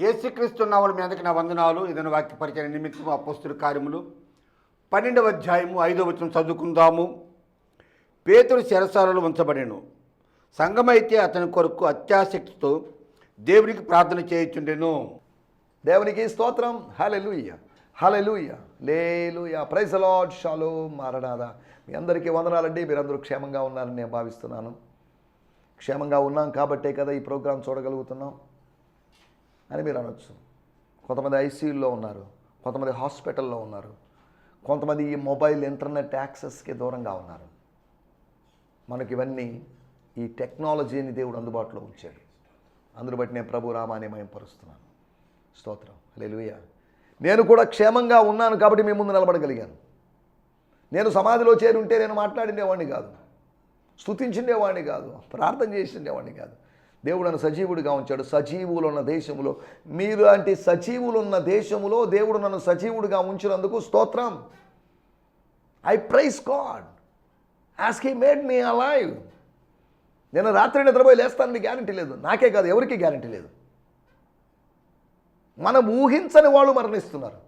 యేసుక్రీస్తు నావల మీదకి నా వందనాలు. ఇదన వాక్య పరిచయ నిమిత్తం అపస్తుల కార్యములు. పన్నెండవ అధ్యాయము ఐదవ వచనం చదువుకుందాము. పేతుడు శిరసాలలో ఉంచబడేను. సంఘమైతే అతని కొరకు అత్యాసక్తితో దేవునికి ప్రార్థన చేయుచుండెను. దేవునికి స్తోత్రం. హలెలుయ్య హలెలుయ్య లేలుయ ప్రైజ్ లార్డ్. షాలో మారనాథ. మీ అందరికీ వందనాలండి. మీరందరూ క్షేమంగా ఉన్నారని నేను భావిస్తున్నాను. క్షేమంగా ఉన్నాం కాబట్టే కదా ఈ ప్రోగ్రాం చూడగలుగుతున్నాం. అని మీరు అనొచ్చు. కొంతమంది ఐసీయూలో ఉన్నారు కొంతమంది హాస్పిటల్లో ఉన్నారు కొంతమంది ఈ మొబైల్ ఇంటర్నెట్ యాక్సెస్కి దూరంగా ఉన్నారు. మనకి ఇవన్నీ ఈ టెక్నాలజీని దేవుడు అందుబాటులో ఉంచాడు. అందును బట్టి నేను ప్రభు రామాని మయంపరుస్తున్నాను స్తోత్రం. హల్లెలూయా. నేను కూడా క్షేమంగా ఉన్నాను కాబట్టి మీ ముందు నిలబడగలిగాను. నేను సమాధిలో చేరుంటే నేను మాట్లాడిండేవాడిని కాదు. స్థుతించిండేవాడిని కాదు. ప్రార్థన చేసిండేవాడిని కాదు. దేవుడు నన్ను సజీవుడిగా ఉంచాడు. సజీవులు ఉన్న దేశంలో మీరు అంటే సజీవులు ఉన్న దేశంలో దేవుడు నన్ను సజీవుడిగా ఉంచినందుకు స్తోత్రం. I praise God as he made me alive నేను రాత్రి నిద్రపోయి లేస్తానని గ్యారంటీ లేదు. నాకే కాదు ఎవరికి గ్యారంటీ లేదు. మనం ఊహించని వాళ్ళు మరణిస్తున్నారు.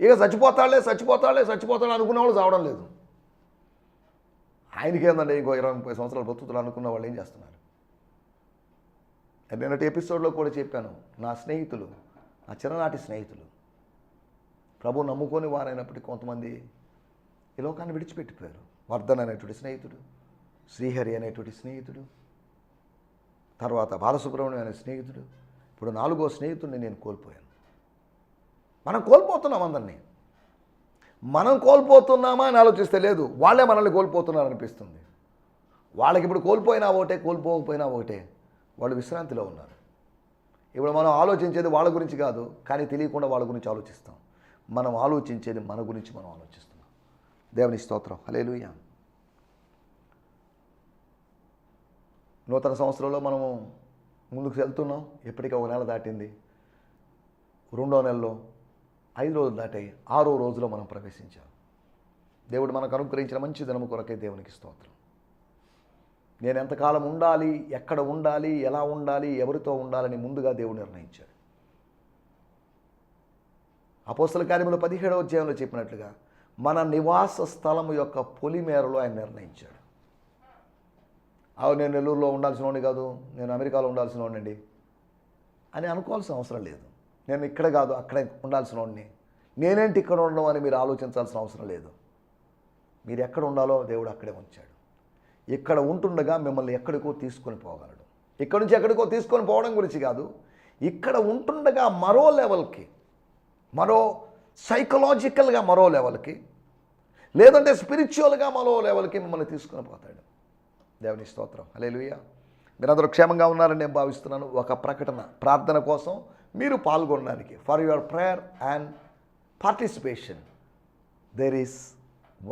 ఇక చచ్చిపోతాడులే చచ్చిపోతాడులే చచ్చిపోతాడు అనుకున్న వాళ్ళు చావడం లేదు. ఆయనకి ఇంకో ఇరవై ముప్పై సంవత్సరాలు బతుకుతాడు అనుకున్న వాళ్ళు ఏం చేస్తున్నారు? నిన్నటి ఎపిసోడ్లో కూడా చెప్పాను నా స్నేహితులు నా చిన్ననాటి స్నేహితులు ప్రభు నమ్ముకొని వారైనప్పటికీ కొంతమంది ఈ లోకాన్ని విడిచిపెట్టిపోయారు. వర్ధన్ అనేటువంటి స్నేహితుడు శ్రీహరి అనేటువంటి స్నేహితుడు తర్వాత బాలసుబ్రహ్మణ్యం అనే స్నేహితుడు ఇప్పుడు నాలుగో స్నేహితుడిని నేను కోల్పోయాను. మనం కోల్పోతున్నాం అందరినీ. మనం కోల్పోతున్నామా అని ఆలోచిస్తే లేదు వాళ్ళే మనల్ని కోల్పోతున్నారు అనిపిస్తుంది వాళ్ళకి ఇప్పుడు కోల్పోయినా ఒకటే కోల్పోకపోయినా ఒకటే. వాళ్ళు విశ్రాంతిలో ఉన్నారు. ఇప్పుడు మనం ఆలోచించేది వాళ్ళ గురించి కాదు కానీ తెలియకుండా వాళ్ళ గురించి ఆలోచిస్తాం. మనం ఆలోచించేది మన గురించి మనం ఆలోచిస్తున్నాం. దేవుని స్తోత్రం. హలేలుయా నూతన సంవత్సరంలో మనము ముందుకు వెళ్తున్నాం. ఎప్పటికీ ఒక నెల దాటింది. రెండో నెలలో ఐదు రోజులు దాటాయి ఆరో రోజులో మనం ప్రవేశించాం. దేవుడు మనకు అనుగ్రహించిన మంచి దినము కొరకే దేవునికి స్తోత్రం. నేను ఎంతకాలం ఉండాలి ఎక్కడ ఉండాలి ఎలా ఉండాలి ఎవరితో ఉండాలని ముందుగా దేవుడు నిర్ణయించాడు. అపోస్తల కార్యములు పదిహేడవ అధ్యాయంలో చెప్పినట్లుగా మన నివాస స్థలము యొక్క పొలిమేరలో ఆయన నిర్ణయించాడు. అవు నేను నెల్లూరులో ఉండాల్సిన వాడిని కాదు నేను అమెరికాలో ఉండాల్సిన వాడినండి అని అనుకోవాల్సిన అవసరం లేదు. నేను ఇక్కడ కాదు అక్కడే ఉండాల్సిన వాడిని నేనేంటి ఇక్కడ ఉండడం అని మీరు ఆలోచించాల్సిన అవసరం లేదు. మీరు ఎక్కడ ఉండాలో దేవుడు అక్కడే ఉంచాడు. ఇక్కడ ఉంటుండగా మిమ్మల్ని ఎక్కడికో తీసుకొని పోగలడు. ఇక్కడ నుంచి ఎక్కడికో తీసుకొని పోవడం గురించి కాదు. ఇక్కడ ఉంటుండగా మరో లెవెల్కి మరో సైకలాజికల్గా మరో లెవెల్కి లేదంటే స్పిరిచువల్గా మరో లెవెల్కి మిమ్మల్ని తీసుకొని పోతాడు. దేవుని స్తోత్రం. లూయ మీరందరూ క్షేమంగా ఉన్నారని నేను భావిస్తున్నాను. ఒక ప్రకటన ప్రార్థన కోసం మీరు పాల్గొనడానికి for your prayer and participation there is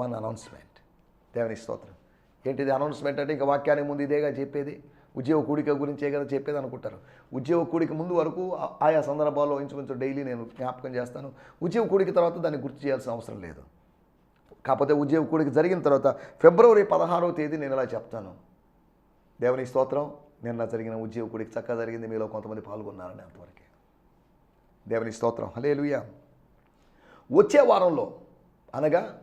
one announcement దేవుని స్తోత్రం. ఏంటిది అనౌన్స్మెంట్ అంటే ఇంకా వాక్యానికి ముందు ఇదేగా చెప్పేది? ఉద్యోగ కూడిక గురించే కదా చెప్పేది అనుకుంటారు. ఉద్యోగ కూడిక ముందు వరకు ఆ- ఆయా సందర్భాల్లో ఇంచుమించు డైలీ నేను జ్ఞాపకం చేస్తాను. ఉద్యోగ కూడిక తర్వాత దాన్ని గుర్తు చేయాల్సిన అవసరం లేదు. కాకపోతే ఉద్యోగ కూడిక జరిగిన తర్వాత ఫిబ్రవరి పదహారవ తేదీ నేను ఇలా చెప్తాను. దేవుని స్తోత్రం నిన్న జరిగిన ఉద్యోగ కూడిక చక్కగా జరిగింది. మీలో కొంతమంది పాల్గొన్నారని అంతవరకే. దేవుని స్తోత్రం. హలేలుయా వచ్చే వారంలో అనగా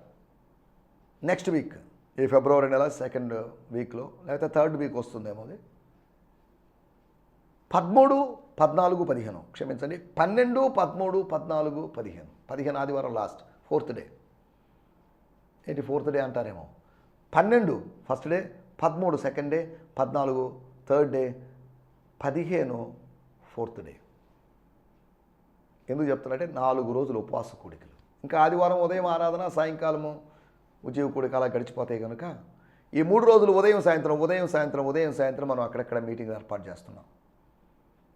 నెక్స్ట్ వీక్ ఈ ఫిబ్రవరి నెల సెకండ్ వీక్లో లేకపోతే థర్డ్ వీక్ వస్తుందేమో అది. పదమూడు పద్నాలుగు పదిహేను. క్షమించండి. పన్నెండు పదమూడు పద్నాలుగు పదిహేను. పదిహేను ఆదివారం లాస్ట్ ఫోర్త్ డే ఏంటి ఫోర్త్ డే అంటారేమో? పన్నెండు ఫస్ట్ డే పదమూడు సెకండ్ డే పద్నాలుగు థర్డ్ డే పదిహేను ఫోర్త్ డే ఎందుకు చెప్తున్నారంటే నాలుగు రోజులు ఉపవాస కూడికలు. ఇంకా ఆదివారం ఉదయం ఆరాధన సాయంకాలము ఉద్యోగకుడి కాలా గడిచిపోతాయి కనుక ఈ మూడు రోజులు ఉదయం సాయంత్రం ఉదయం సాయంత్రం ఉదయం సాయంత్రం మనం అక్కడక్కడ మీటింగ్ ఏర్పాటు చేస్తున్నాం.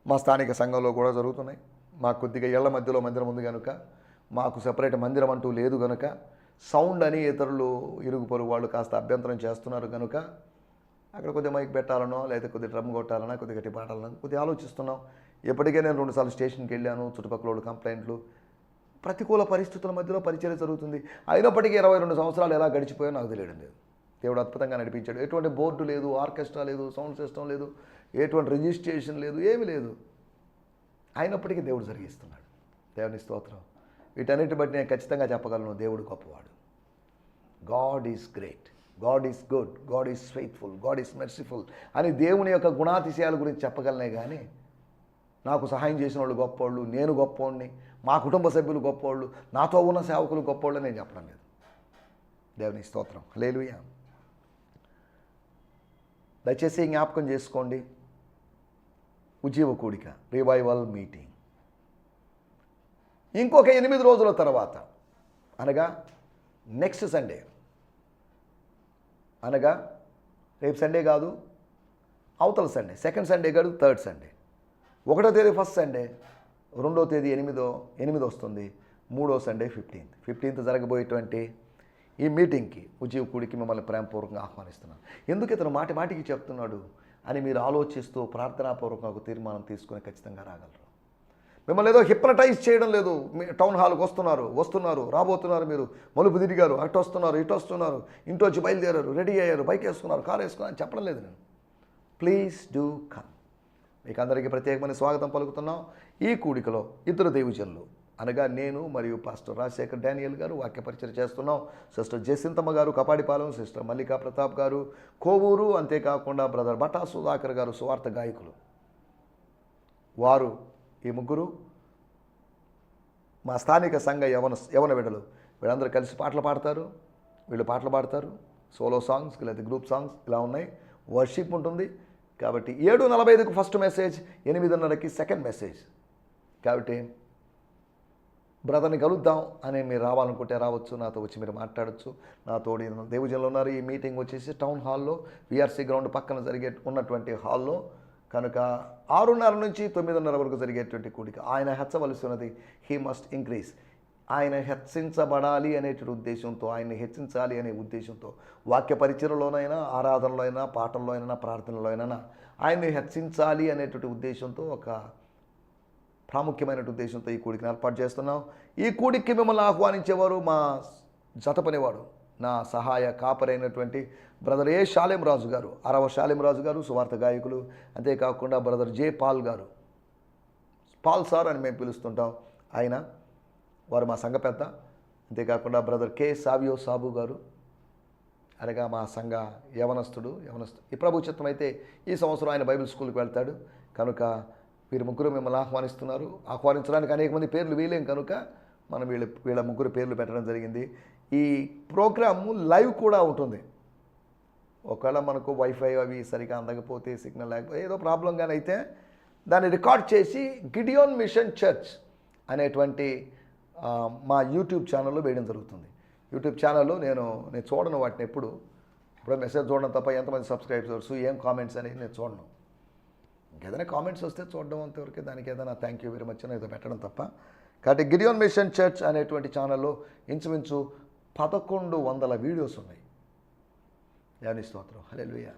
మా స్థానిక సంఘంలో కూడా జరుగుతున్నాయి. మాకు కొద్దిగా ఇళ్ళ మధ్యలో మందిరం ఉంది కనుక మాకు సెపరేట్ మందిరం అంటూ లేదు కనుక సౌండ్ అని ఇతరులు ఇరుగు పొరుగు వాళ్ళు కాస్త అభ్యంతరం చేస్తున్నారు కనుక అక్కడ కొద్దిగా మైక్ పెట్టాలనో లేదా కొద్దిగా డ్రమ్ కొట్టాలనో కొద్దిగా గట్టి కొద్దిగా ఆలోచిస్తున్నాం. ఇప్పటికే నేను రెండుసార్లు స్టేషన్కి వెళ్ళాను చుట్టుపక్కల వాళ్ళు కంప్లైంట్లు ప్రతికూల పరిస్థితుల మధ్యలో పరిచయం జరుగుతుంది. అయినప్పటికీ ఇరవై రెండు సంవత్సరాలు ఎలా గడిచిపోయో నాకు తెలియడం లేదు. దేవుడు అద్భుతంగా నడిపించాడు. ఎటువంటి బోర్డు లేదు ఆర్కెస్ట్రా లేదు సౌండ్ సిస్టమ్ లేదు ఎటువంటి రిజిస్ట్రేషన్ లేదు ఏమీ లేదు. అయినప్పటికీ దేవుడు జరిగిస్తున్నాడు. దేవుని స్తోత్రం. వీటన్నిటి బట్టి నేను ఖచ్చితంగా చెప్పగలను దేవుడు గొప్పవాడు. God is great God is good God is faithful God is merciful అని దేవుని యొక్క గుణాతిశయాల గురించి చెప్పగలనే కానీ నాకు సహాయం చేసిన వాళ్ళు గొప్పవాళ్ళు నేను గొప్పవాడిని మా కుటుంబ సభ్యులు గొప్పవాళ్ళు నాతో ఉన్న సేవకులు గొప్పవాళ్ళు నేను చెప్పడం లేదు. దేవుని స్తోత్రం. లేలుయా దయచేసి జ్ఞాపకం చేసుకోండి. ఉజ్జీవ కూడిక రివైవల్ మీటింగ్. ఇంకొక ఎనిమిది రోజుల తర్వాత అనగా నెక్స్ట్ సండే. అనగా రేపు సండే కాదు అవతల సండే సెకండ్ సండే కాదు థర్డ్ సండే. ఒకటో తేదీ ఫస్ట్ సండే. రెండో తేదీ ఎనిమిదో ఎనిమిది వస్తుంది మూడో సండే ఫిఫ్టీన్త్ ఫిఫ్టీన్త్ జరగబోయేటువంటి ఈ మీటింగ్కి ఉజీవకుడికి మిమ్మల్ని ప్రేమపూర్వకంగా ఆహ్వానిస్తున్నాను. ఎందుకు ఇతను మాటి మాటికి చెప్తున్నాడు అని మీరు ఆలోచిస్తూ ప్రార్థనాపూర్వకంగా ఒక తీర్మానం తీసుకొని ఖచ్చితంగా రాగలరు. మిమ్మల్ని ఏదో హిప్నటైజ్ చేయడం లేదు. మీ టౌన్ హాల్కి వస్తున్నారు వస్తున్నారు రాబోతున్నారు మీరు. మలుపు తిరిగారు అటు వస్తున్నారు ఇటు వస్తున్నారు ఇంటొచ్చి బయలుదేరారు రెడీ అయ్యారు బైక్ వేసుకున్నారు కారు వేసుకున్నారు అని చెప్పడం లేదు నేను. ప్లీజ్ డూ కమ్ మీకు అందరికీ ప్రత్యేకమైన స్వాగతం పలుకుతున్నాం ఈ కూడికలో ఇద్దరు దేవజనులు. అనగా నేను మరియు పాస్టర్ రాజశేఖర్ డానియల్ గారు వాక్యపరిచయం చేస్తున్నాం. సిస్టర్ జయసింతమ్మ గారు కపాడిపాలెం సిస్టర్ మల్లికా ప్రతాప్ గారు కోవూరు అంతేకాకుండా బ్రదర్ బటా సుధాకర్ గారు స్వార్థ గాయకులు. వారు ఈ ముగ్గురు మా స్థానిక సంఘ యవన యవన విడలు. వీళ్ళందరూ కలిసి పాటలు పాడతారు. వీళ్ళు పాటలు పాడతారు. సోలో సాంగ్స్ లేదా గ్రూప్ సాంగ్స్ ఇలా ఉన్నాయి. వర్షిప్ ఉంటుంది. కాబట్టి ఏడు నలభై ఐదుకు ఫస్ట్ మెసేజ్ ఎనిమిదిన్నరకి సెకండ్ మెసేజ్ కాబట్టి బ్రదర్ని కలుద్దాం అని మీరు రావాలనుకుంటే రావచ్చు నాతో వచ్చి మీరు మాట్లాడచ్చు. నాతో దేవుజనులు ఉన్నారు. ఈ మీటింగ్ వచ్చేసి టౌన్ హాల్లో విఆర్సీ గ్రౌండ్ పక్కన జరిగే ఉన్నటువంటి హాల్లో కనుక ఆరున్నర నుంచి తొమ్మిదిన్నర వరకు జరిగేటువంటి కూడిక. ఆయన హెచ్చవలసి ఉన్నది హీ మస్ట్ ఇంక్రీజ్ ఆయన హెచ్చించబడాలి అనేటువంటి ఉద్దేశంతో ఆయన్ని హెచ్చించాలి అనే ఉద్దేశంతో వాక్య పరిచయలోనైనా ఆరాధనలో అయినా పాటల్లో అయినా ప్రార్థనలో అయినా ఆయన్ని హెచ్చించాలి అనేటువంటి ఉద్దేశంతో ఒక ప్రాముఖ్యమైన ఉద్దేశంతో ఈ కూడికని ఏర్పాటు చేస్తున్నాం. ఈ కూడికి మిమ్మల్ని ఆహ్వానించేవారు మా జత పనివాడు నా సహాయ కాపరైనటువంటి బ్రదర్ ఏ శాలెం రాజు గారు అరవ శాలెం రాజు గారు సువార్త గాయకులు అంతేకాకుండా బ్రదర్ జే పాల్ గారు పాల్ సార్ అని మేము పిలుస్తుంటాం. ఆయన వారు మా సంఘ పెద్ద. అంతేకాకుండా బ్రదర్ కె సావియో సాబు గారు అనగా మా సంఘ యవనస్తుడు యవనస్తుడు ఈ ప్రభు చిత్తం అయితే ఈ సంవత్సరం ఆయన బైబిల్ స్కూల్కి వెళ్తాడు. కనుక వీరు ముగ్గురు మిమ్మల్ని ఆహ్వానిస్తున్నారు. ఆహ్వానించడానికి అనేక మంది పేర్లు వీలేం కనుక మనం వీళ్ళ వీళ్ళ ముగ్గురు పేర్లు పెట్టడం జరిగింది. ఈ ప్రోగ్రాము లైవ్ కూడా ఉంటుంది. ఒకవేళ మనకు వైఫై అవి సరిగా అందకపోతే సిగ్నల్ లేకపోతే ఏదో ప్రాబ్లంగానైతే దాన్ని రికార్డ్ చేసి గిడియోన్ మిషన్ చర్చ్ అనేటువంటి మా యూట్యూబ్ ఛానల్లో వేయడం జరుగుతుంది. యూట్యూబ్ ఛానల్లో నేను నేను చూడను వాటిని ఎప్పుడు. ఇప్పుడు మెసేజ్ చూడడం తప్ప ఎంతమంది సబ్స్క్రైబర్స్ ఏం కామెంట్స్ అనేది నేను చూడను. ఇంకేదైనా కామెంట్స్ వస్తే చూడడం అంతవరకు దానికి ఏదైనా థ్యాంక్ యూ వెరీ మచ్ అని ఏదో పెట్టడం తప్ప. కాబట్టి గిడియోన్ మిషన్ చర్చ్ అనేటువంటి ఛానల్లో ఇంచుమించు పదకొండు వందల వీడియోస్ ఉన్నాయి. యాని స్తోత్రం. హల్లెలూయా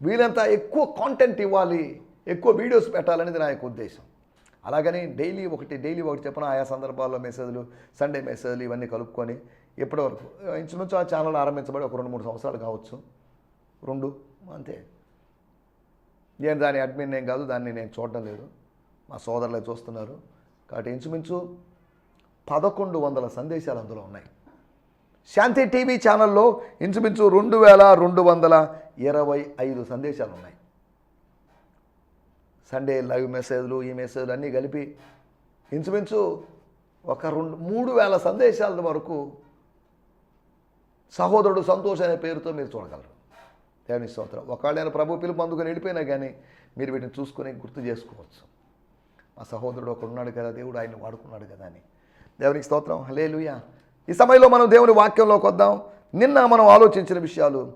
వీలంతా ఎక్కువ కాంటెంట్ ఇవ్వాలి ఎక్కువ వీడియోస్ పెట్టాలనేది నా యొక్క ఉద్దేశం. అలాగని డైలీ ఒకటి డైలీ ఒకటి చెప్పిన ఆయా సందర్భాల్లో మెసేజ్లు సండే మెసేజ్లు ఇవన్నీ కలుపుకొని ఇప్పటివరకు ఇంచుమించు ఆ ఛానల్ ఆరంభించబడి ఒక రెండు మూడు సంవత్సరాలు కావచ్చు. రెండు అంతే. నేను దాని అడ్మిన్ నేను కాదు దాన్ని నేను చూడడం లేదు. మా సోదరులే చూస్తున్నారు. కాబట్టి ఇంచుమించు పదకొండు వందల సందేశాలు అందులో ఉన్నాయి. శాంతి టీవీ ఛానల్లో ఇంచుమించు రెండు వేల రెండు వందల ఇరవై ఐదు సందేశాలు ఉన్నాయి. సండే లైవ్ మెసేజ్లు ఈ మెసేజ్లు అన్నీ కలిపి ఇంచుమించు ఒక రెండు మూడు వేల సందేశాల వరకు సహోదరుడు సంతోష్ అనే పేరుతో మీరు చూడగలరు. దేవుని స్తోత్రం. ఒకవేళ నేను ప్రభు పిలుపు అందుకొని వెళ్ళిపోయినా కానీ మీరు వీటిని చూసుకొని గుర్తు చేసుకోవచ్చు. మా సహోదరుడు ఒకడు ఉన్నాడు కదా దేవుడు ఆయన వాడుకున్నాడు కదా అని. దేవునికి స్తోత్రం. హలే ఈ సమయంలో మనం దేవుని వాక్యంలోకి వద్దాం. నిన్న మనం ఆలోచించిన విషయాలు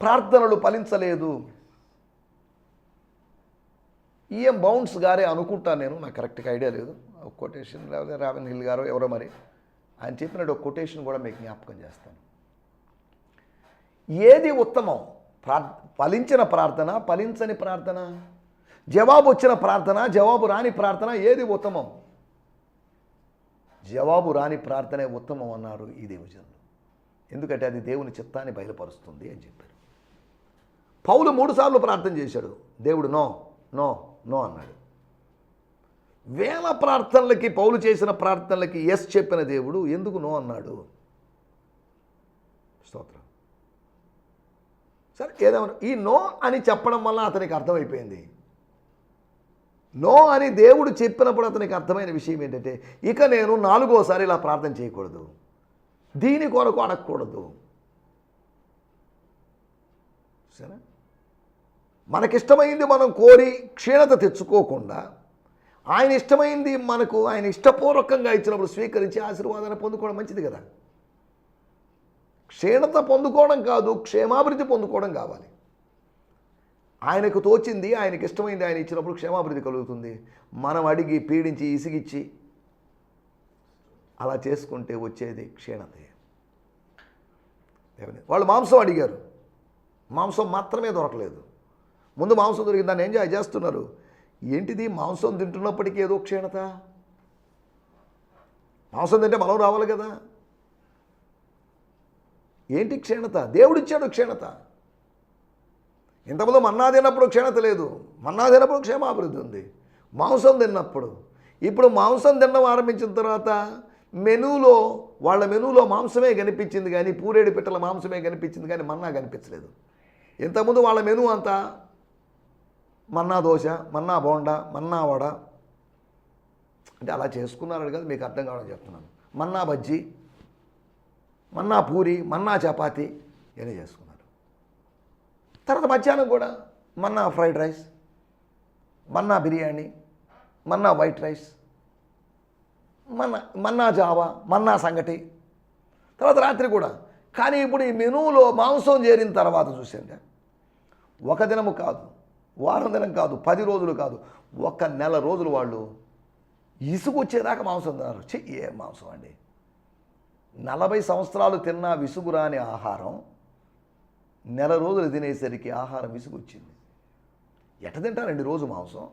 ప్రార్థనలు ఫలించలేదు. ఈఎం బౌన్స్ గారే అనుకుంటాను నేను నాకు కరెక్ట్గా ఐడియా లేదు. ఒక కొటేషన్ లేకపోతే రావిన్ హిల్ గారు ఎవరో మరి. ఆయన చెప్పినట్టు ఒక కొటేషన్ కూడా మీకు జ్ఞాపకం చేస్తాను. ఏది ఉత్తమం? ప్రార్ ఫలించిన ప్రార్థన ఫలించని ప్రార్థన? జవాబు వచ్చిన ప్రార్థన జవాబు రాని ప్రార్థన ఏది ఉత్తమం? జవాబు రాని ప్రార్థనే ఉత్తమం అన్నారు ఈ దేవజనులు ఎందుకంటే అది దేవుని చిత్తాన్ని బయలుపరుస్తుంది అని చెప్పారు. పౌలు మూడుసార్లు ప్రార్థన చేశాడు. దేవుడు నో నో నో అన్నాడు. వేల ప్రార్థనలకి పౌలు చేసిన ప్రార్థనలకి ఎస్ చెప్పిన దేవుడు ఎందుకు నో అన్నాడు? స్తోత్రం. సరే ఏదేమన్నా ఈ నో అని చెప్పడం వల్ల అతనికి అర్థమైపోయింది. నో అని దేవుడు చెప్పినప్పుడు అతనికి అర్థమైన విషయం ఏంటంటే ఇక నేను నాలుగోసారి ఇలా ప్రార్థన చేయకూడదు. దీని కొరకు అడగకూడదు. సరే మనకిష్టమైంది మనం కోరి క్షీణత తెచ్చుకోకుండా ఆయన ఇష్టమైంది మనకు ఆయన ఇష్టపూర్వకంగా ఇచ్చినప్పుడు స్వీకరించి ఆశీర్వాదాన్ని పొందుకోవడం మంచిది కదా. క్షీణత పొందుకోవడం కాదు క్షేమాభివృద్ధి పొందుకోవడం కావాలి. ఆయనకు తోచింది ఆయనకి ఇష్టమైంది ఆయన ఇచ్చినప్పుడు క్షేమాభివృద్ధి కలుగుతుంది. మనం అడిగి పీడించి ఇసిగిచ్చి అలా చేసుకుంటే వచ్చేది క్షీణతే. వాళ్ళు మాంసం అడిగారు. మాంసం మాత్రమే దొరకలేదు. ముందు మాంసం దొరికింది దాన్ని ఎంజాయ్ చేస్తున్నారు. ఏంటిది? మాంసం తింటున్నప్పటికీ ఏదో క్షీణత. మాంసం తింటే బలం రావాలి కదా. ఏంటి క్షీణత? దేవుడిచ్చాడు క్షీణత. ఇంతకుముందు మన్నా తిన్నప్పుడు క్షీణత లేదు. మన్నా తిన్నప్పుడు క్షేమాభివృద్ధి ఉంది. మాంసం తిన్నప్పుడు. ఇప్పుడు మాంసం తినడం ఆరంభించిన తర్వాత మెనూలో వాళ్ళ మెనూలో మాంసమే కనిపించింది కానీ పూరేడు పిట్టల మాంసమే కనిపించింది కానీ మన్నా కనిపించలేదు. ఇంతకుముందు వాళ్ళ మెనూ అంతా మన్నా దోశ మన్నా బోండా మన్నా వడ. అంటే అలా చేసుకున్నారు కదా మీకు అర్థం కావడం చెప్తున్నాను. మన్నా బజ్జీ మన్నా పూరి మన్నా చపాతి ఇవన్నీ చేసుకున్నారు. తర్వాత మధ్యాహ్నం కూడా manna fried rice manna biryani manna white rice manna manna Java మన్నా సంగటి. తర్వాత రాత్రి కూడా. కానీ ఇప్పుడు ఈ మెనూలో మాంసం చేరిన తర్వాత చూసిందే ఒక దినము కాదు. వారం దినం కాదు పది రోజులు కాదు ఒక నెల రోజులు వాళ్ళు ఇసుగు వచ్చేదాకా మాంసం తిన్నారు. ఛీ ఏ మాంసం అండి? నలభై సంవత్సరాలు తిన్నా విసుగురాని ఆహారం నెల రోజులు తినేసరికి ఆహారం విసుగొచ్చింది. ఎట తింటారండి రోజు మాంసం?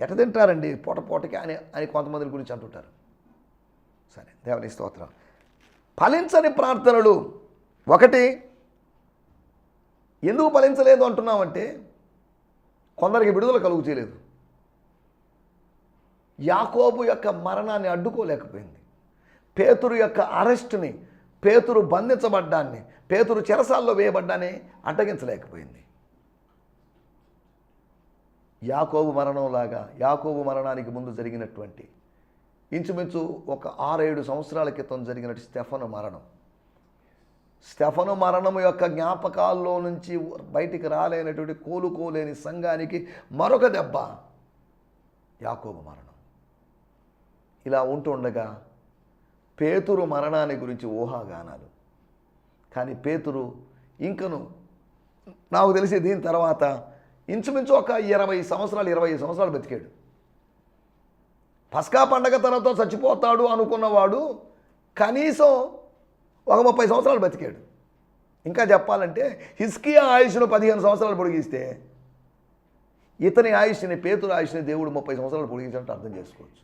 ఎట తింటారండి పూట పూటకి అని అని కొంతమంది గురించి అంటుంటారు. సరే దేవుని స్తోత్రం. ఫలించని ప్రార్థనలు ఒకటి ఎందుకు ఫలించలేదు అంటున్నామంటే కొందరికి విడుదల కలుగు చేయలేదు. యాకోబు యొక్క మరణాన్ని అడ్డుకోలేకపోయింది. పేతురు యొక్క అరెస్ట్ని పేతురు బంధించబడ్డాన్ని పేతురు చెరసాల్లో వేయబడ్డాన్ని అడ్డగించలేకపోయింది. యాకోబు మరణంలాగా యాకోబు మరణానికి ముందు జరిగినటువంటి ఇంచుమించు ఒక ఆరేడు సంవత్సరాల క్రితం జరిగినట్టు స్టెఫను మరణం. స్టెఫను మరణం యొక్క జ్ఞాపకాల్లో నుంచి బయటికి రాలేనటువంటి కోలుకోలేని సంఘానికి మరొక దెబ్బ యాకోబు మరణం. ఇలా ఉంటుండగా పేతురు మరణాన్ని గురించి ఊహాగానాలు. కానీ పేతురు ఇంకను నాకు తెలిసి దీని తర్వాత ఇంచుమించు ఒక ఇరవై సంవత్సరాలు ఇరవై సంవత్సరాలు బతికాడు. పస్కా పండగ తర్వాత చచ్చిపోతాడు అనుకున్నవాడు కనీసం ఒక ముప్పై సంవత్సరాలు బతికాడు. ఇంకా చెప్పాలంటే హిస్కియా ఆయుష్ను పదిహేను సంవత్సరాలు పొడిగిస్తే ఇతని ఆయుష్ని పేతురు ఆయుష్ని దేవుడు ముప్పై సంవత్సరాలు పొడిగించినట్టు అర్థం చేసుకోవచ్చు.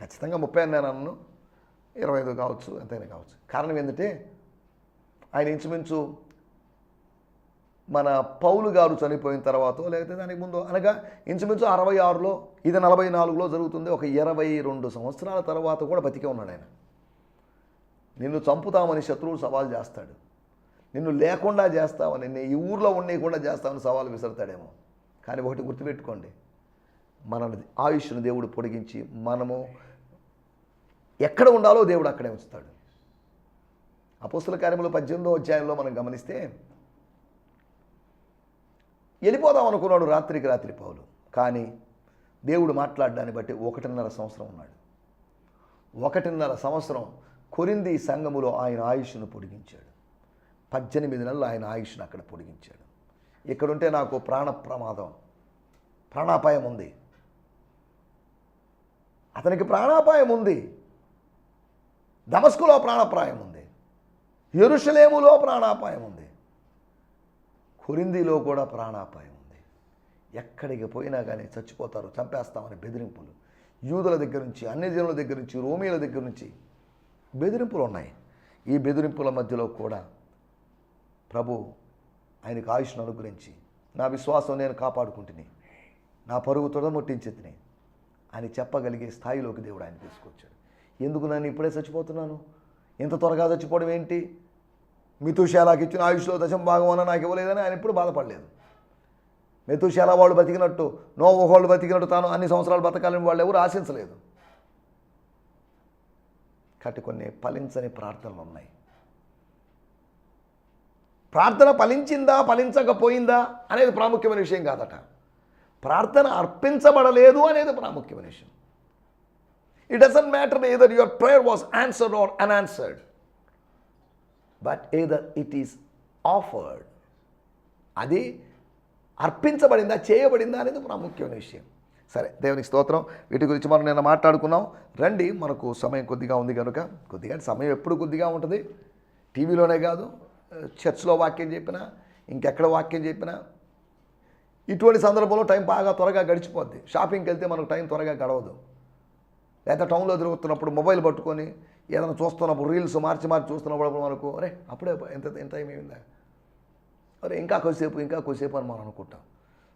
ఖచ్చితంగా ముప్పై అని నేను అన్ను ఇరవై ఐదు కావచ్చు ఎంతైనా కావచ్చు. కారణం ఏంటంటే ఆయన ఇంచుమించు మన పౌలు గారు చనిపోయిన తర్వాత లేకపోతే దానికి ముందు అనగా ఇంచుమించు అరవై ఆరులో ఇది నలభై నాలుగులో జరుగుతుంది. ఒక ఇరవై రెండు సంవత్సరాల తర్వాత కూడా బతికే ఉన్నాడు ఆయన. నిన్ను చంపుతామని శత్రువు సవాల్ చేస్తాడు. నిన్ను లేకుండా చేస్తామని నీ ఈ ఊర్లో ఉండేయకుండా చేస్తామని సవాల్ విసురుతాడేమో. కానీ ఒకటి గుర్తుపెట్టుకోండి. మన ఆయుష్ను దేవుడు పొడిగించి మనము ఎక్కడ ఉండాలో దేవుడు అక్కడే ఉంచుతాడు. అపోస్తుల కార్యములు పద్దెనిమిదో అధ్యాయంలో మనం గమనిస్తే వెళ్ళిపోదాం అనుకున్నాడు రాత్రికి రాత్రి పౌలు. కానీ దేవుడు మాట్లాడడాన్ని బట్టి ఒకటిన్నర సంవత్సరం ఉన్నాడు. ఒకటిన్నర సంవత్సరం కొరింది సంఘములో ఆయన ఆయుష్ను పొడిగించాడు. పద్దెనిమిది నెలలు ఆయన ఆయుష్ను అక్కడ పొడిగించాడు. ఇక్కడుంటే నాకు ప్రాణ ప్రమాదం ప్రాణాపాయం ఉంది. అతనికి ప్రాణాపాయం ఉంది. దమస్కులో ప్రాణాపాయం ఉంది. ఎరుషలేములో ప్రాణాపాయం ఉంది. కొరిందిలో కూడా ప్రాణాపాయం ఉంది. ఎక్కడికి పోయినా కానీ చచ్చిపోతారు చంపేస్తామని బెదిరింపులు. యూదుల దగ్గర నుంచి అన్ని జనుల దగ్గర నుంచి రోమిల దగ్గర నుంచి బెదిరింపులు ఉన్నాయి ఈ బెదిరింపుల మధ్యలో కూడా ప్రభు ఆయనకు ఆయుష్ను అనుగ్రహించి నా విశ్వాసం నేను కాపాడుకుంటుని నా పరుగు తొడముట్టించి అని చెప్పగలిగే స్థాయిలోకి దేవుడు ఆయన తీసుకొచ్చాడు. ఎందుకు నన్ను ఇప్పుడే చచ్చిపోతున్నాను? ఇంత త్వరగా చచ్చిపోవడం ఏంటి? మితుషాలాకి ఇచ్చిన ఆయుష్లో దశం భాగం అన్న నాకు ఇవ్వలేదని ఆయన ఎప్పుడు బాధపడలేదు. మెతుషాల వాళ్ళు బతికినట్టు నోవో వాళ్ళు బతికినట్టు తాను అన్ని సంవత్సరాలు బతకాలని వాళ్ళు ఎవరు ఆశించలేదు. కాబట్టి కొన్ని ఫలించని ప్రార్థనలు ఉన్నాయి. ప్రార్థన ఫలించిందా ఫలించకపోయిందా అనేది ప్రాముఖ్యమైన విషయం కాదట. ప్రార్థన అర్పించబడలేదు అనేది ప్రాముఖ్యమైన విషయం. It doesn't matter either your prayer was answered or unanswered but either it is offered అది అర్పించబడిందా చేయబడిందా అనేది ప్రాముఖ్యమైన విషయం. సరే దేవునికి స్తోత్రం. వీటి గురించి మనం నిన్న మాట్లాడుకున్నాం. రండి మనకు సమయం కొద్దిగా ఉంది కనుక కొద్దిగా సమయం ఎప్పుడు కొద్దిగా ఉంటుంది? టీవీలోనే కాదు చర్చ్లో వాక్యం చెప్పినా ఇంకెక్కడ వాక్యం చెప్పినా. ఇటువంటి సందర్భంలో టైం బాగా త్వరగా గడిచిపోద్ది. షాపింగ్కి వెళ్తే మనకు టైం త్వరగా గడవదు. లేదా టౌన్లో తిరుగుతున్నప్పుడు మొబైల్ పట్టుకొని ఏదైనా చూస్తున్నప్పుడు రీల్స్ మార్చి మార్చి చూస్తున్నప్పుడు మనకు అరే అప్పుడే ఎంత ఎంత టైం అయిందా? అరే ఇంకా కొద్దిసేపు ఇంకా కొద్దిసేపు అని మనం అనుకుంటాం.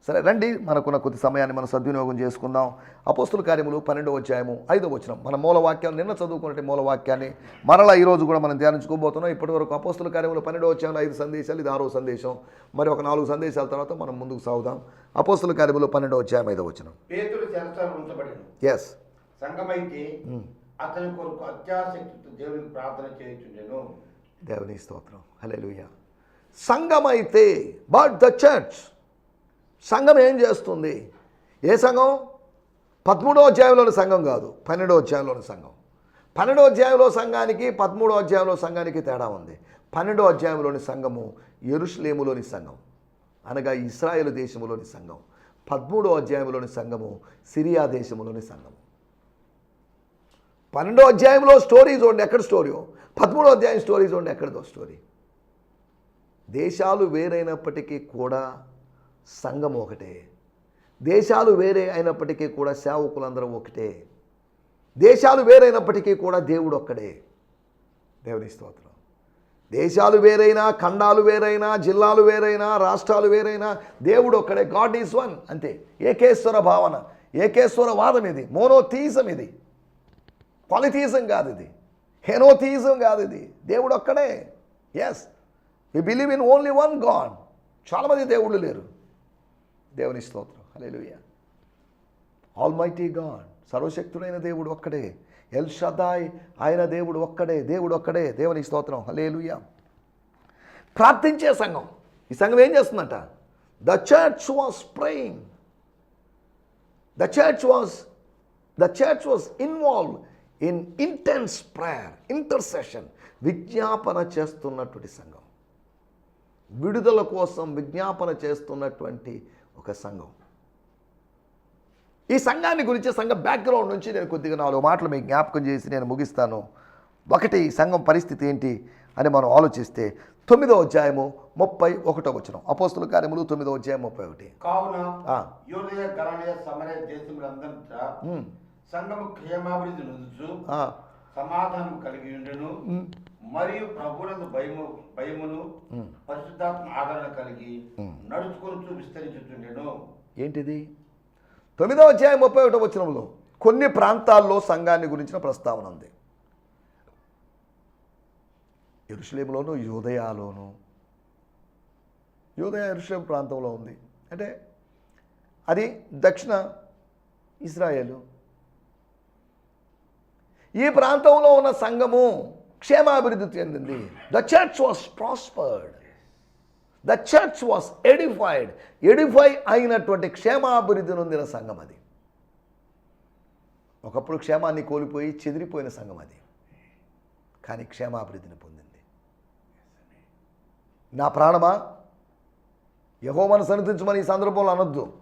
సరే రండి. మనకున్న కొద్ది సమయాన్ని మనం సద్వినియోగం చేసుకుందాం. అపోస్తుల కార్యములు పన్నెండవ అధ్యాయము ఐదవ వచనం. మన మూల వాక్యం నిన్న చదువుకున్నట్టు మూల వాక్యాన్ని మరలా ఈరోజు కూడా మనం ధ్యానించుకోబోతున్నాం. ఇప్పటి వరకు అపోస్తుల కార్యములు పన్నెండవ అధ్యాయంలో ఐదు సందేశాలు ఇది ఆరో సందేశం. మరి ఒక నాలుగు సందేశాల తర్వాత మనం ముందుకు సాగుదాం. అపోస్తుల కార్యములు పన్నెండవ అధ్యాయం చెరసాలు ఉంచబడిను ఎస్ సంఘమైతే అతని కొరకు అత్యాసక్తితో దేవునికి ప్రార్థన చేయుచుండెను. దేవుని స్తోత్రం. హల్లెలూయా సంఘం అయితే బట్ ద చర్చ్ సంఘం ఏం చేస్తుంది? ఏ సంఘం? పదమూడో అధ్యాయంలోని సంఘం కాదు పన్నెండో అధ్యాయంలోని సంఘం. పన్నెండో అధ్యాయంలో సంఘానికి పదమూడో అధ్యాయంలో సంఘానికి తేడా ఉంది. పన్నెండో అధ్యాయంలోని సంఘము ఎరుషులేములోని సంఘం. అనగా ఇస్రాయేల్ దేశంలోని సంఘం. పదమూడో అధ్యాయంలోని సంఘము సిరియా దేశంలోని సంఘం. పన్నెండో అధ్యాయంలో స్టోరీ చూడండి ఎక్కడ స్టోరీయో పదమూడో అధ్యాయం స్టోరీ చూడండి ఎక్కడిదో స్టోరీ. దేశాలు వేరైనప్పటికీ కూడా సంఘం ఒకటే. దేశాలు వేరే అయినప్పటికీ కూడా సేవకులందరూ ఒకటే. దేశాలు వేరైనప్పటికీ కూడా దేవుడు ఒక్కడే. దేవుని స్తోత్రం. దేశాలు వేరైనా ఖండాలు వేరైనా జిల్లాలు వేరైనా రాష్ట్రాలు వేరైనా దేవుడు ఒక్కడే. God is one. అంతే. ఏకేశ్వర భావన. ఏకేశ్వర వాదం ఇది. మోనోథీజం ఇది. పాలిథీజం కాదు ఇది. హెనోథీజం కాదు ఇది. దేవుడు ఒక్కడే. Yes we believe in only one God చాలామంది దేవుళ్ళు లేరు. దేవుని స్తోత్రం. ఆల్ ఆల్మైటీ గాడ్ సర్వశక్తుడైన దేవుడు ఒక్కడే. ఎల్ షదాయ్ ఆయన దేవుడు ఒక్కడే దేవుడు ఒక్కడే దేవుని స్తోత్రం. హలేలుయా ప్రార్థించే సంఘం. ఈ సంఘం ఏం చేస్తుందంట? The church was praying the church was the church was involve in intense prayer intercession విజ్ఞాపన చేస్తున్నటువంటి సంఘం. విడుదల కోసం విజ్ఞాపన చేస్తున్నటువంటి ఒక సంఘం. ఈ సంఘాన్ని గురించి సంఘ బ్యాక్గ్రౌండ్ నుంచి నేను కొద్దిగా నాలుగు మాటలు మీకు జ్ఞాపకం చేసి నేను ముగిస్తాను. ఒకటి సంఘం పరిస్థితి ఏంటి అని మనం ఆలోచిస్తే తొమ్మిదో అధ్యాయము ముప్పై ఒకటో వచనం. అపోస్తుల కార్యములు తొమ్మిదో అధ్యాయం ముప్పై ఒకటి. కావున. యూదయ సమరయ సంఘము క్షేమాభివృద్ధి సమాధానం కలిగి ఉండును. మరియు ప్రభునందు భయము భయమును పరిశుద్ధాత్మ ఆదరణ కలిగి నడుచుకొనుచు విస్తరించుచుండెను. ఏంటిది? తొమ్మిదో అధ్యాయం ముప్పై ఒకటో వచనంలో కొన్ని ప్రాంతాల్లో సంఘాన్ని గురించిన ప్రస్తావన ఉంది. ఎరుషలేములోను యోదయాలోను. యోదయ ఎరుషలేం ప్రాంతంలో ఉంది. అంటే అది దక్షిణ ఇజ్రాయేలు. ఈ ప్రాంతంలో ఉన్న సంఘము క్షేమాభివృద్ధి చెందింది. The church was prospered the church was edified edify అయినటువంటి క్షేమాభివృద్ధి నొందిన సంఘం అది. ఒకప్పుడు క్షేమాన్ని కోల్పోయి చెదిరిపోయిన సంఘం అది. కానీ క్షేమాభివృద్ధిని పొందింది. నా ప్రాణమా? యహోమను సన్నిధించమని ఈ సందర్భంలో అనొద్దు.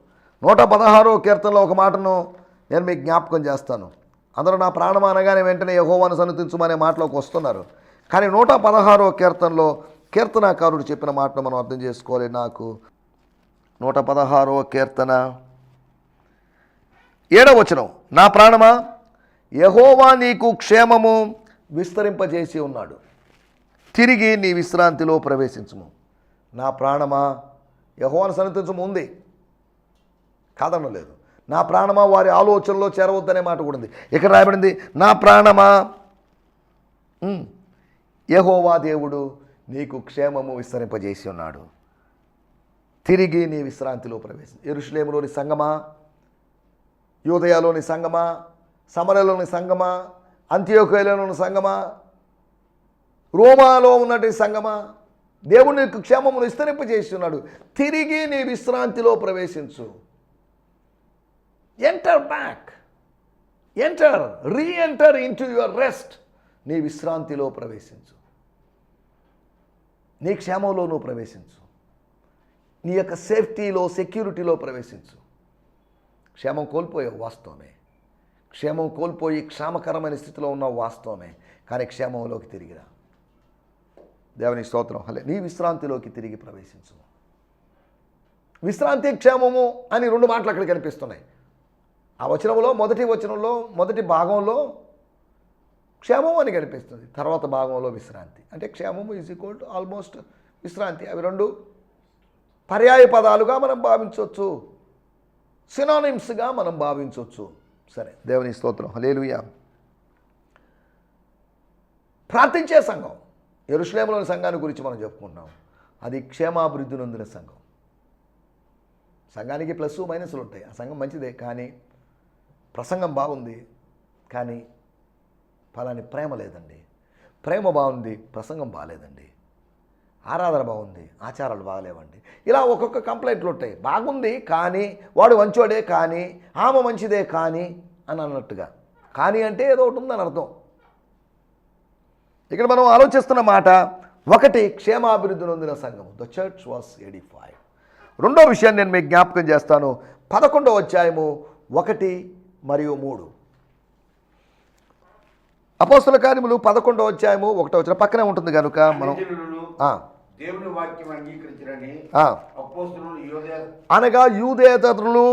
నూట పదహారో కీర్తనలో ఒక మాటను నేను మీకు జ్ఞాపకం చేస్తాను. అందరూ నా ప్రాణం అనగానే వెంటనే యహోవాను సన్నిధించమనే మాటలోకి వస్తున్నారు. కానీ నూట పదహారో కీర్తనలో కీర్తనాకారుడు చెప్పిన మాటను మనం అర్థం చేసుకోవాలి. నాకు నూట పదహారో కీర్తన ఏడవచనం నా ప్రాణమా? యహోవా నీకు క్షేమము విస్తరింపజేసి ఉన్నాడు. తిరిగి నీ విశ్రాంతిలో ప్రవేశించుము. నా ప్రాణమా? యహోవాను సన్నతించము ఉంది. కాదనలేదు. నా ప్రాణమా వారి ఆలోచనలో చేరవద్దనే మాట కూడా ఉంది. ఇక్కడ రాయబడింది? నా ప్రాణమా? యహోవా దేవుడు నీకు క్షేమము విస్తరింపజేసి ఉన్నాడు తిరిగి నీ విశ్రాంతిలో ప్రవేశం ఎరుషులేములోని సంగమా యోదయాలోని సంగమా సమరలోని సంగమా అంత్యోకయలోని సంగమా రోమాలో ఉన్నటి సంగమా దేవుడు నీకు క్షేమమును విస్తరింపజేస్తున్నాడు తిరిగి నీ విశ్రాంతిలో ప్రవేశించు. Enter back enter reenter into your rest నీ విశ్రాంతిలో ప్రవేశించు. నీ క్షేమంలో నువ్వు ప్రవేశించు. నీ యొక్క సేఫ్టీలో సెక్యూరిటీలో ప్రవేశించు. క్షేమం కోల్పోయావు వాస్తవమే. క్షేమం కోల్పోయి క్షేమకరమైన స్థితిలో ఉన్నావు వాస్తవమే. కానీ క్షేమంలోకి తిరిగిరా దేవుని స్తోత్రం. హలే నీ విశ్రాంతిలోకి తిరిగి ప్రవేశించు. విశ్రాంతి క్షేమము అని రెండు మాటలు అక్కడ కనిపిస్తున్నాయి. ఆ వచనంలో మొదటి వచనంలో మొదటి భాగంలో క్షేమం అని కనిపిస్తుంది. తర్వాత భాగంలో విశ్రాంతి. అంటే క్షేమము ఈజ్ ఈక్వల్ టు ఆల్మోస్ట్ విశ్రాంతి. అవి రెండు పర్యాయ పదాలుగా మనం భావించవచ్చు. సినానిమ్స్గా మనం భావించవచ్చు. సరే దేవుని స్తోత్రం. హలేలుయా ప్రార్థించే సంఘం. ఎరుశ్లేములోని సంఘాన్ని గురించి మనం చెప్పుకుంటున్నాం. అది క్షేమాభివృద్ధి నొందిన సంఘం. సంఘానికి ప్లస్ మైనస్లు ఉంటాయి. ఆ సంఘం మంచిదే కానీ ప్రసంగం బాగుంది కానీ ఫలాని ప్రేమ లేదండి. ప్రేమ బాగుంది ప్రసంగం బాగాలేదండి. ఆరాధన బాగుంది ఆచారాలు బాగలేవండి. ఇలా ఒక్కొక్క కంప్లైంట్లు ఉంటాయి. బాగుంది కానీ వాడు మంచోడే కానీ ఆమె మంచిదే కానీ అని అన్నట్టుగా. కానీ అంటే ఏదో ఒకటి ఉందని అర్థం. ఇక్కడ మనం ఆలోచిస్తున్న మాట ఒకటి క్షేమాభివృద్ధి నొందిన సంఘం. ద చర్చ్ వాస్ ఎడిఫైడ్ రెండో విషయాన్ని నేను మీకు జ్ఞాపకం చేస్తాను. పదకొండో అధ్యాయము ఒకటి మరియు మూడు. అపోస్తుల కార్యములు పదకొండవ అధ్యాయము ఒకటో వచ్చిన పక్కనే ఉంటుంది కనుక మనం దేవుని వాక్యం అంగీకరించరని అనగా యూదేతరులు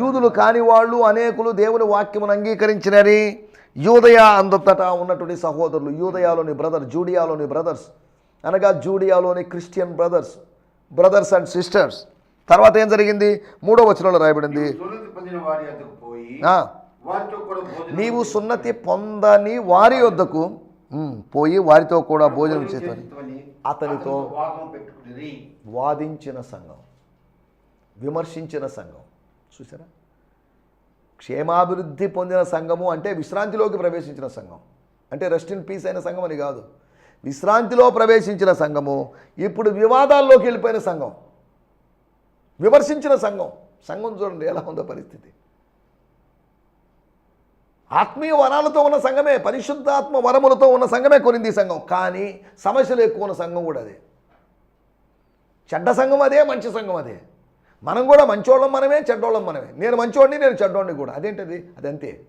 యూదులు కాని వాళ్ళు అనేకులు దేవుని వాక్యమును అంగీకరించినని యూదయ అంతటా ఉన్నటువంటి సహోదరులు యూదయాలోని బ్రదర్ జూడియాలోని బ్రదర్స్ అనగా జూడియాలోని Christian brothers brothers and sisters. తర్వాత ఏం జరిగింది? మూడో వచనంలో రాయబడింది. నీవు సున్నతి పొందని వారి వద్దకు పోయి వారితో కూడా భోజనం చేతని చేతువని అతనితో వాదించిన సంఘం విమర్శించిన సంఘం. చూసారా? క్షేమాభివృద్ధి పొందిన సంఘము అంటే విశ్రాంతిలోకి ప్రవేశించిన సంఘం. అంటే రెస్ట్ ఇన్ పీస్ అయిన సంఘం అని కాదు. విశ్రాంతిలో ప్రవేశించిన సంఘము ఇప్పుడు వివాదాల్లోకి వెళ్ళిపోయిన సంఘం. విమర్శించిన సంఘం. సంఘం చూడండి ఎలా ఉందో పరిస్థితి. ఆత్మీయ వరాలతో ఉన్న సంఘమే పరిశుద్ధాత్మ వరములతో ఉన్న సంఘమే కొరింది సంఘం. కానీ సమస్యలు ఎక్కువ ఉన్న సంఘం కూడా అదే. చెడ్డ సంఘం అదే మంచి సంఘం అదే. మనం కూడా మంచోళ్ళం మనమే చెడ్డోళ్ళం మనమే. నేను మంచోడిని నేను చెడ్డోడిని కూడా. అదేంటది? అదంతే.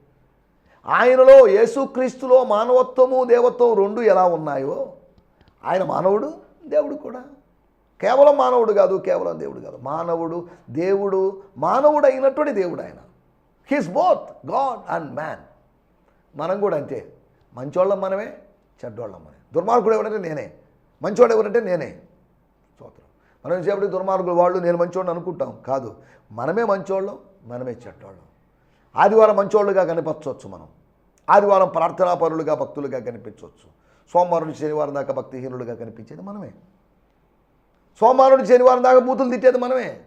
ఆయనలో యేసుక్రీస్తులో మానవత్వము దేవత్వం రెండు ఎలా ఉన్నాయో ఆయన మానవుడు దేవుడు కూడా. కేవలం మానవుడు కాదు కేవలం దేవుడు కాదు. మానవుడు దేవుడు మానవుడు అయినటువంటి దేవుడు ఆయన. He's both God and man మనం కూడా అంతే. మంచోళ్ళం మనమే చెడ్డోళ్ళం మనమే. దుర్మార్గుడు ఎవరంటే నేనే. మంచోడు ఎవరంటే నేనే. స్తోత్రం. మనం చేపటి దుర్మార్గులు వాళ్ళు నేను మంచోళ్ళు అనుకుంటాం. కాదు. మనమే మంచోళ్ళం మనమే చెడ్డోళ్ళం. ఆదివారం మంచోళ్ళుగా కనిపించవచ్చు మనం. ఆదివారం ప్రార్థనాపరులుగా భక్తులుగా కనిపించవచ్చు. సోమవారం శనివారం దాకా భక్తిహీనులుగా కనిపించేది మనమే. సోమవారం శనివారం దాకా బూతులు తిట్టేది మనమే.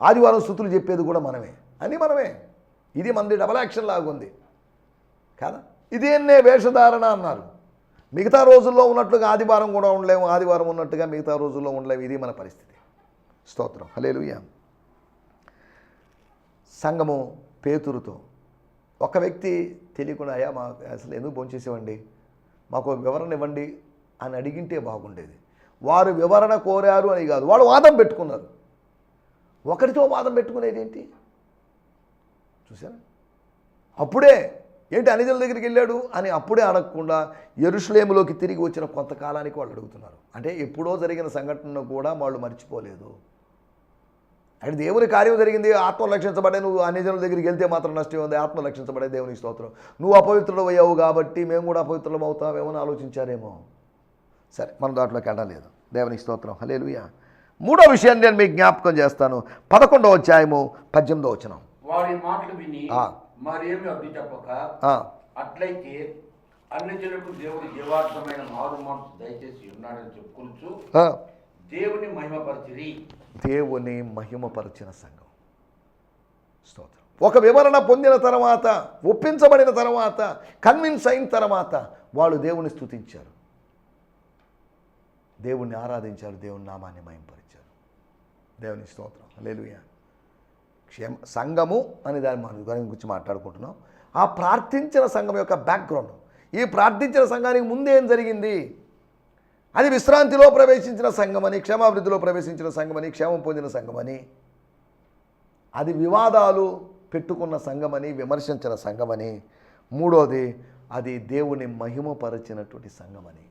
ఆదివారం స్థుతులు చెప్పేది కూడా మనమే. అన్నీ మనమే. ఇది మనది డబల్ యాక్షన్ లాగా ఉంది. కాదా? ఇదేనే వేషధారణ అన్నారు. మిగతా రోజుల్లో ఉన్నట్లుగా ఆదివారం కూడా ఉండలేము ఆదివారం ఉన్నట్టుగా మిగతా రోజుల్లో ఉండలేము. ఇది మన పరిస్థితి. స్తోత్రం. హలేలుయ్య సంఘము పేతురుతో ఒక వ్యక్తి తెలియకుండా అయ్యా మా అసలు ఎందుకు భోంచేసేవండి? మాకు వివరణ ఇవ్వండి అని అడిగింటే బాగుండేది. వారు వివరణ కోరారు అని కాదు. వాళ్ళు వాదం పెట్టుకున్నారు. ఒకరితో వాదం పెట్టుకునేది ఏంటి? చూసారా అప్పుడే ఏంటి అనిజల దగ్గరికి వెళ్ళాడు అని అప్పుడే అడగకుండా ఎరుషులేములోకి తిరిగి వచ్చిన కొంతకాలానికి వాళ్ళు అడుగుతున్నారు. అంటే ఎప్పుడో జరిగిన సంఘటనను కూడా వాళ్ళు మర్చిపోలేదు. అంటే దేవుని కార్యం జరిగింది ఆత్మ రక్షించబడే నువ్వు అన్యజనుల దగ్గరికి వెళ్తే మాత్రం నష్టం ఉంది ఆత్మ రక్షించబడే దేవుని స్తోత్రం. నువ్వు అపవిత్రుడు అయ్యావు కాబట్టి మేము కూడా అపవిత్రులం అవుతామేమో అని ఆలోచించారేమో. సరే మనం దాంట్లోకి వెళ్ళలేదు దేవుని స్తోత్రం. హలేలుయ మూడో విషయాన్ని నేను మీకు జ్ఞాపకం చేస్తాను. పదకొండవ అధ్యాయము పద్దెనిమిదో వచనం. వారి మాటలు విని ఆ. మరేమి అడ్డు చెప్పక ఆ, అట్లయితే అన్ని జనులకు దేవుడు జీవార్థమైన మారు మనసు దయచేసి ఉన్నాడని చెప్పుకొచ్చు ఆ. దేవుని మహిమపరిచిరి. దేవుని మహిమపరిచిన సంఘం. స్తోత్రం. ఒక వివరణ పొందిన తర్వాత ఒప్పించబడిన తర్వాత కన్విన్స్ అయిన తర్వాత వాళ్ళు దేవుని స్తుతించారు. దేవుణ్ణి ఆరాధించారు దేవుని నామాన్ని మహింపరిచారు. దేవుని స్తోత్రం. లేలుయ క్షేమ సంఘము అని దాని మనం దాని గురించి మాట్లాడుకుంటున్నాం. ఆ ప్రార్థించిన సంఘం యొక్క బ్యాక్గ్రౌండ్ ఈ ప్రార్థించిన సంఘానికి ముందే ఏం జరిగింది? అది విశ్రాంతిలో ప్రవేశించిన సంఘమని క్షేమాభివృద్ధిలో ప్రవేశించిన సంఘమని క్షేమం పొందిన సంఘమని అది వివాదాలు పెట్టుకున్న సంఘమని విమర్శించిన సంఘమని మూడోది అది దేవుని మహిమపరచినటువంటి సంఘమని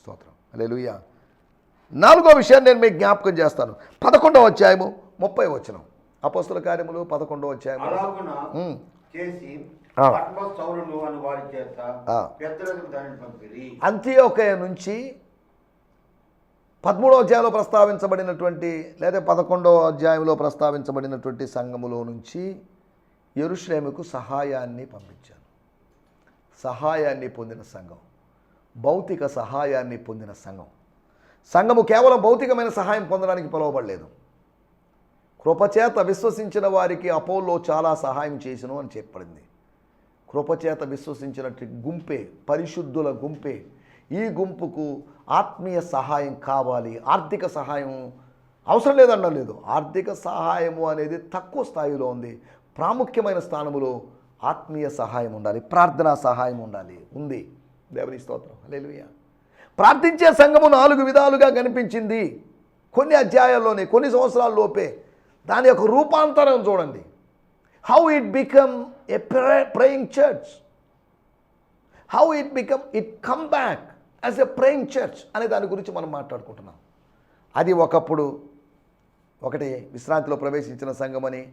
స్తోత్రం. అలెలుయ్య నాలుగో విషయాన్ని నేను మీకు జ్ఞాపకం చేస్తాను. పదకొండవ అధ్యాయము ముప్పై వచనం. అపస్తుల కార్యములు పదకొండవ అధ్యాయము. చేసి అంత్యోకయ నుంచి పదమూడవ అధ్యాయంలో ప్రస్తావించబడినటువంటి లేదా పదకొండవ అధ్యాయంలో ప్రస్తావించబడినటువంటి సంఘములో నుంచి ఎరుశ్లేముకు సహాయాన్ని పంపించాను. సహాయాన్ని పొందిన సంఘం. భౌతిక సహాయాన్ని పొందిన సంఘం. సంఘము కేవలం భౌతికమైన సహాయం పొందడానికి పిలువబడలేదు. కృపచేత విశ్వసించిన వారికి అపోలో చాలా సహాయం చేసిను అని చెప్పబడింది. కృపచేత విశ్వసించినట్టు గుంపే పరిశుద్ధుల గుంపే ఈ గుంపుకు ఆత్మీయ సహాయం కావాలి. ఆర్థిక సహాయం అవసరం లేదన్న లేదు. ఆర్థిక సహాయము అనేది తక్కువ స్థాయిలో ఉంది. ప్రాముఖ్యమైన స్థానములో ఆత్మీయ సహాయం ఉండాలి. ప్రార్థనా సహాయం ఉండాలి. ఉంది. దేవుని స్తోత్రం. అలెలుయ ప్రార్థించే సంఘము నాలుగు విధాలుగా కనిపించింది. కొన్ని అధ్యాయాల్లోనే కొన్ని సంవత్సరాల్లోపే దాని యొక్క రూపాంతరం చూడండి. How it become a praying church how it become it come back as a praying church అనే దాని గురించి మనం మాట్లాడుకుంటున్నాం. అది ఒకప్పుడు ఒకటి విశ్రాంతిలో ప్రవేశించిన సంఘమని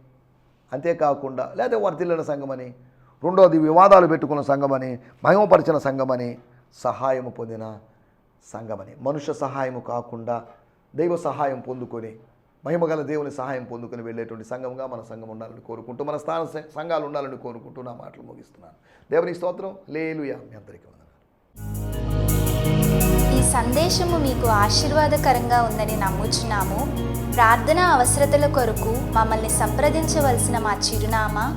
అంతేకాకుండా లేదా వర్ధిల్లిన సంఘమని రెండోది వివాదాలు పెట్టుకున్న సంఘమని మహిమపరిచిన సంఘమని సహాయము పొందిన సంఘమని. మనుష్య సహాయము కాకుండా దైవ సహాయం పొందుకొని మహిమగల దేవుని సహాయం పొందుకొని వెళ్ళేటువంటి సంఘంగా మన సంఘం ఉండాలని కోరుకుంటూ మన స్థాన సంఘాలు ఉండాలని కోరుకుంటూ నా మాటలు ముగిస్తున్నాను. దేవుని స్తోత్రం. లేలుయా. మీ అందరికీ వందనాలు. ఈ సందేశము మీకు ఆశీర్వాదకరంగా ఉందని నమ్ముచున్నాము. ప్రార్థన అవసరతల కొరకు మమ్మల్ని సంప్రదించవలసిన మా చిరునామా